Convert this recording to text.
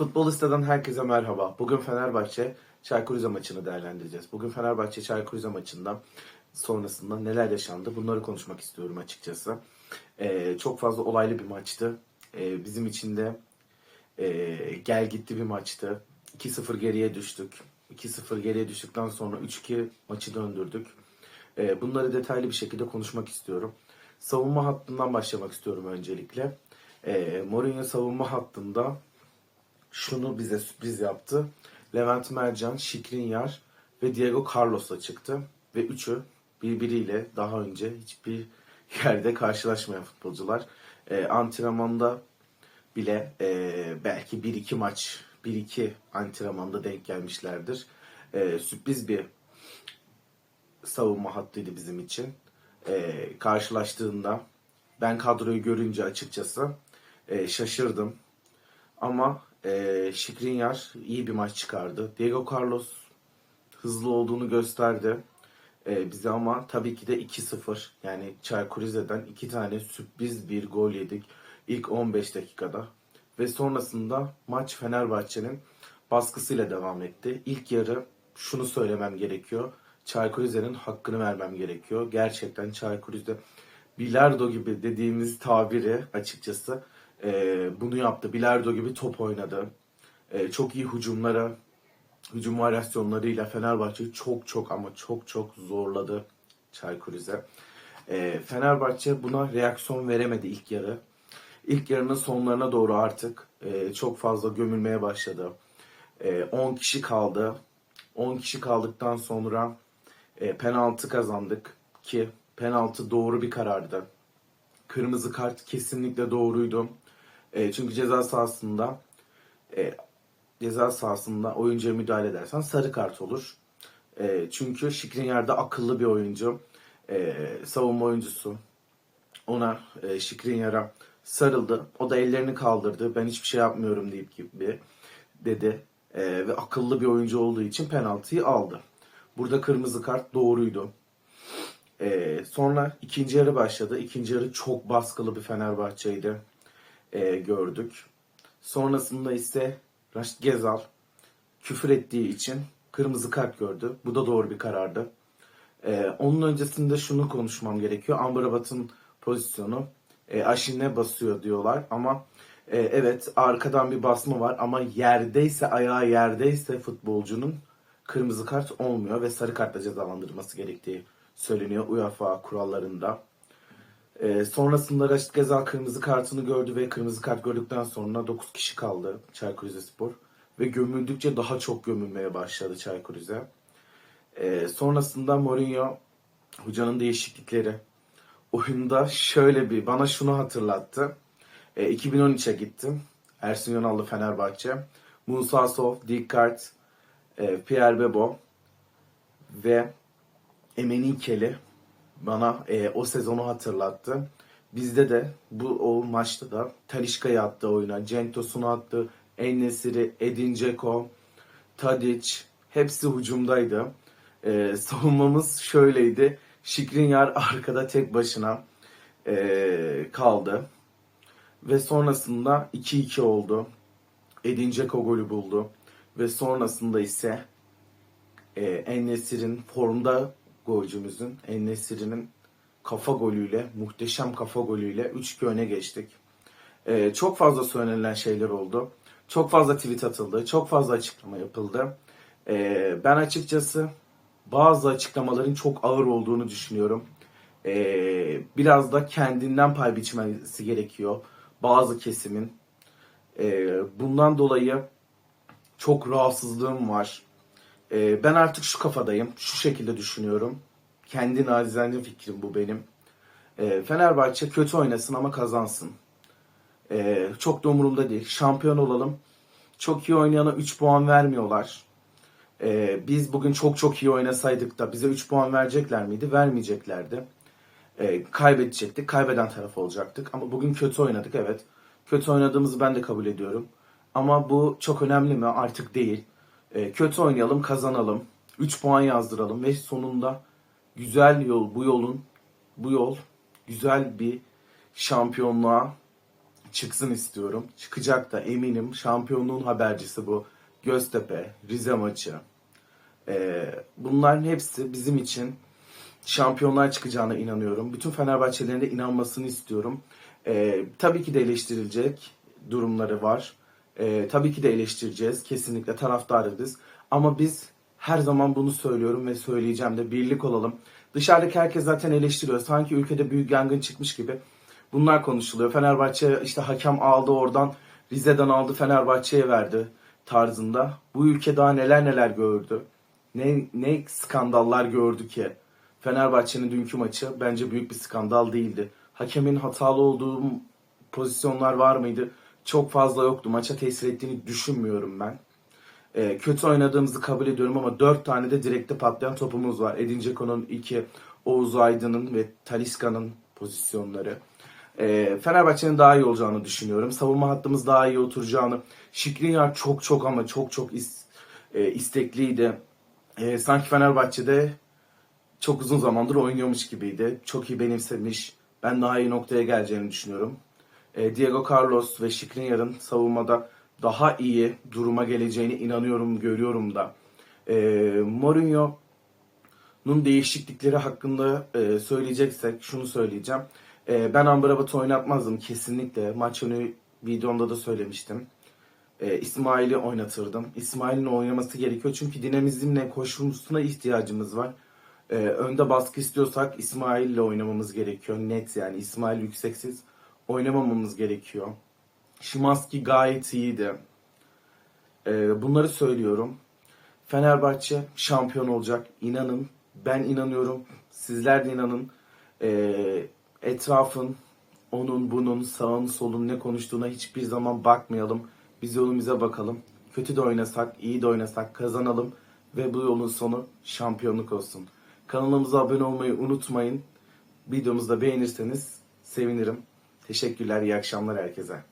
Futbol Listeden herkese merhaba. Bugün Fenerbahçe Çaykur maçını değerlendireceğiz. Bugün Fenerbahçe Çaykur maçından sonrasında neler yaşandı bunları konuşmak istiyorum açıkçası. Ee, çok fazla olaylı bir maçtı. Ee, bizim için de e, gel gitti bir maçtı. 2-0 geriye düştük. 2-0 geriye düştükten sonra 3-2 maçı döndürdük. Ee, bunları detaylı bir şekilde konuşmak istiyorum. Savunma hattından başlamak istiyorum öncelikle. Ee, Mourinho savunma hattında şunu bize sürpriz yaptı. Levent Mercan, Şikrinyar ve Diego Carlos'la çıktı. Ve üçü birbiriyle daha önce hiçbir yerde karşılaşmayan futbolcular. Ee, antrenmanda bile e, belki 1-2 maç, 1-2 antrenmanda denk gelmişlerdir. Ee, sürpriz bir savunma hattıydı bizim için. Ee, karşılaştığında ben kadroyu görünce açıkçası e, şaşırdım. Ama e, Şikrinyar iyi bir maç çıkardı. Diego Carlos hızlı olduğunu gösterdi e, bize ama tabii ki de 2-0 yani Çaykur iki tane sürpriz bir gol yedik ilk 15 dakikada. Ve sonrasında maç Fenerbahçe'nin baskısıyla devam etti. İlk yarı şunu söylemem gerekiyor. Çaykur Rize'nin hakkını vermem gerekiyor. Gerçekten Çaykur Rize bilardo gibi dediğimiz tabiri açıkçası e, bunu yaptı. Bilardo gibi top oynadı. E, çok iyi hücumlara, hücum varyasyonlarıyla Fenerbahçe'yi çok çok ama çok çok zorladı Çaykur Rize. E, Fenerbahçe buna reaksiyon veremedi ilk yarı. İlk yarının sonlarına doğru artık e, çok fazla gömülmeye başladı. E, 10 kişi kaldı. 10 kişi kaldıktan sonra e, penaltı kazandık ki penaltı doğru bir karardı. Kırmızı kart kesinlikle doğruydu. E, çünkü ceza sahasında e, ceza sahasında oyuncuya müdahale edersen sarı kart olur. E, çünkü Şikrinyar'da akıllı bir oyuncu. E, savunma oyuncusu ona e, Şikrinyar'a sarıldı. O da ellerini kaldırdı. Ben hiçbir şey yapmıyorum deyip gibi dedi. E, ve akıllı bir oyuncu olduğu için penaltıyı aldı. Burada kırmızı kart doğruydu. E, sonra ikinci yarı başladı. İkinci yarı çok baskılı bir Fenerbahçe'ydi e, gördük. Sonrasında ise Raşit Gezal küfür ettiği için kırmızı kart gördü. Bu da doğru bir karardı. E, onun öncesinde şunu konuşmam gerekiyor. Amrabat'ın pozisyonu e, Aşin'e basıyor diyorlar ama e, evet arkadan bir basma var ama yerdeyse ayağı yerdeyse futbolcunun kırmızı kart olmuyor ve sarı kartla cezalandırılması gerektiği söyleniyor UEFA kurallarında. Ee, sonrasında Raşit Gezal kırmızı kartını gördü ve kırmızı kart gördükten sonra 9 kişi kaldı Çaykur Rizespor. Ve gömüldükçe daha çok gömülmeye başladı Çaykur Rize. Ee, sonrasında Mourinho hocanın değişiklikleri. Oyunda şöyle bir bana şunu hatırlattı. Ee, 2013'e gittim. Ersun Yanal'lı Fenerbahçe. Musa Sov, Dikkat, e, Pierre Bebo ve Emenikeli bana e, o sezonu hatırlattı. Bizde de bu o maçta da Talişka'yı attı oyuna. Centos'unu attı. Ennesiri, Edin Dzeko, Tadic hepsi hücumdaydı. E, savunmamız şöyleydi. Şikrinyar arkada tek başına e, kaldı. Ve sonrasında 2-2 oldu. Edin Dzeko golü buldu. Ve sonrasında ise e, Ennesir'in formda golcümüzün En-Nesyri'nin kafa golüyle, muhteşem kafa golüyle 3-2 öne geçtik. Ee, çok fazla söylenilen şeyler oldu. Çok fazla tweet atıldı. Çok fazla açıklama yapıldı. Ee, ben açıkçası bazı açıklamaların çok ağır olduğunu düşünüyorum. Ee, biraz da kendinden pay biçmesi gerekiyor bazı kesimin. Ee, bundan dolayı çok rahatsızlığım var. Ee, ben artık şu kafadayım. Şu şekilde düşünüyorum. Kendi nacizane fikrim bu benim. Ee, Fenerbahçe kötü oynasın ama kazansın. Ee, çok da umurumda değil. Şampiyon olalım. Çok iyi oynayana 3 puan vermiyorlar. Ee, biz bugün çok çok iyi oynasaydık da bize 3 puan verecekler miydi? Vermeyeceklerdi. Ee, kaybedecektik. Kaybeden taraf olacaktık. Ama bugün kötü oynadık evet. Kötü oynadığımızı ben de kabul ediyorum. Ama bu çok önemli mi? Artık değil. E, kötü oynayalım, kazanalım. 3 puan yazdıralım ve sonunda güzel yol, bu yolun bu yol güzel bir şampiyonluğa çıksın istiyorum. Çıkacak da eminim. Şampiyonluğun habercisi bu. Göztepe, Rize maçı. Ee, bunların hepsi bizim için şampiyonlar çıkacağına inanıyorum. Bütün Fenerbahçelilerin de inanmasını istiyorum. Ee, tabii ki de eleştirilecek durumları var. Ee, tabii ki de eleştireceğiz. Kesinlikle taraftarıyız. Ama biz her zaman bunu söylüyorum ve söyleyeceğim de birlik olalım. Dışarıdaki herkes zaten eleştiriyor. Sanki ülkede büyük yangın çıkmış gibi. Bunlar konuşuluyor. Fenerbahçe işte hakem aldı oradan Rize'den aldı Fenerbahçe'ye verdi tarzında. Bu ülke daha neler neler gördü. Ne, ne skandallar gördü ki. Fenerbahçe'nin dünkü maçı bence büyük bir skandal değildi. Hakemin hatalı olduğu pozisyonlar var mıydı? Çok fazla yoktu. Maça tesir ettiğini düşünmüyorum ben. Ee, kötü oynadığımızı kabul ediyorum ama 4 tane de direkte patlayan topumuz var. Edin Dzeko'nun 2, Oğuz Aydın'ın ve Taliska'nın pozisyonları. Ee, Fenerbahçe'nin daha iyi olacağını düşünüyorum. Savunma hattımız daha iyi oturacağını. Şikrinyar çok çok ama çok çok is- e, istekliydi. E, sanki Fenerbahçe'de çok uzun zamandır oynuyormuş gibiydi. Çok iyi benimsemiş. Ben daha iyi noktaya geleceğini düşünüyorum. E, Diego Carlos ve Skriniar'ın savunmada daha iyi duruma geleceğine inanıyorum, görüyorum da. E, Mourinho'nun değişiklikleri hakkında e, söyleyeceksek şunu söyleyeceğim. E, ben Amrabat'ı oynatmazdım kesinlikle. Maç önü videomda da söylemiştim e, İsmail'i oynatırdım. İsmail'in oynaması gerekiyor çünkü dinamizmle koşusuna ihtiyacımız var. E, önde baskı istiyorsak İsmail'le oynamamız gerekiyor. Net yani İsmail yükseksiz oynamamamız gerekiyor. Şimanski gayet iyiydi. E, bunları söylüyorum. Fenerbahçe şampiyon olacak. İnanın. Ben inanıyorum. Sizler de inanın. E, etrafın onun bunun sağın solun ne konuştuğuna hiçbir zaman bakmayalım. Biz yolumuza bakalım. Kötü de oynasak, iyi de oynasak kazanalım ve bu yolun sonu şampiyonluk olsun. Kanalımıza abone olmayı unutmayın. Videomuzu da beğenirseniz sevinirim. Teşekkürler, iyi akşamlar herkese.